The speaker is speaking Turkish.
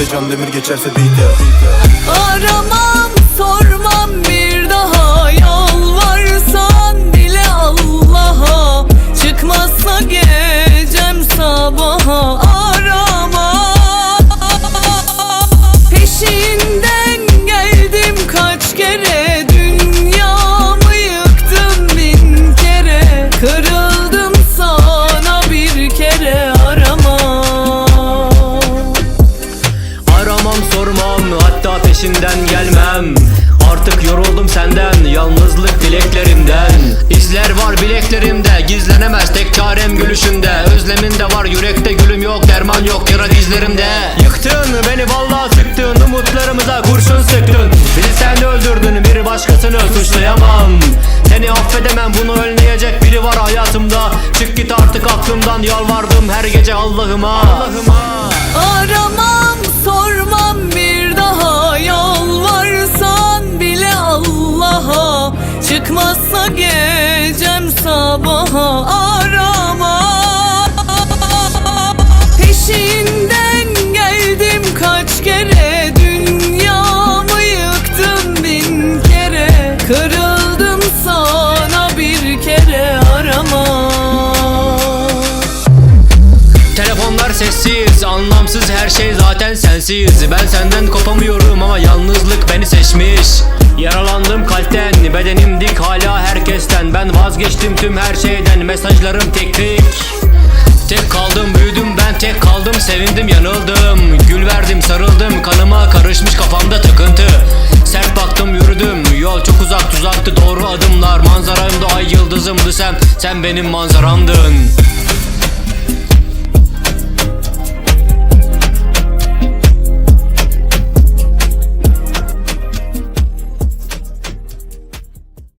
de can demir geçerse beat'e Arama. Sormam hatta peşinden gelmem. Artık yoruldum senden yalnızlık dileklerimden. İzler var bileklerimde gizlenemez tek çarem gülüşünde. Özlemin de var yürekte gülüm yok derman yok yara dizlerimde. Yıktın beni vallahi sıktın umutlarımıza kurşun sıktın. Bizi sen öldürdün bir başkasını suçlayamam. Seni affedemem bunu önleyecek biri var hayatımda. Çık git artık aklımdan yalvardım her gece Allah'ıma. Allah'ıma. Aramam Gecem sabaha Arama. Peşinden geldim kaç kere Dünyamı yıktım bin kere. Kırıldım sana bir kere arama. Telefonlar sessiz, anlamsız her şey zaten sensiz. Ben senden kopamıyorum ama yalnızlık beni seçmiş. Yaralandım kalpten, bedenim dik hala herkesten Ben vazgeçtim tüm her şeyden, mesajlarım tek tek. Tek kaldım büyüdüm ben tek kaldım sevindim yanıldım. Gül verdim sarıldım kanıma karışmış kafamda takıntı. Sert baktım yürüdüm yol çok uzak tuzaktı doğru adımlar. Manzaramda ay yıldızımdı sen sen benim manzaramdın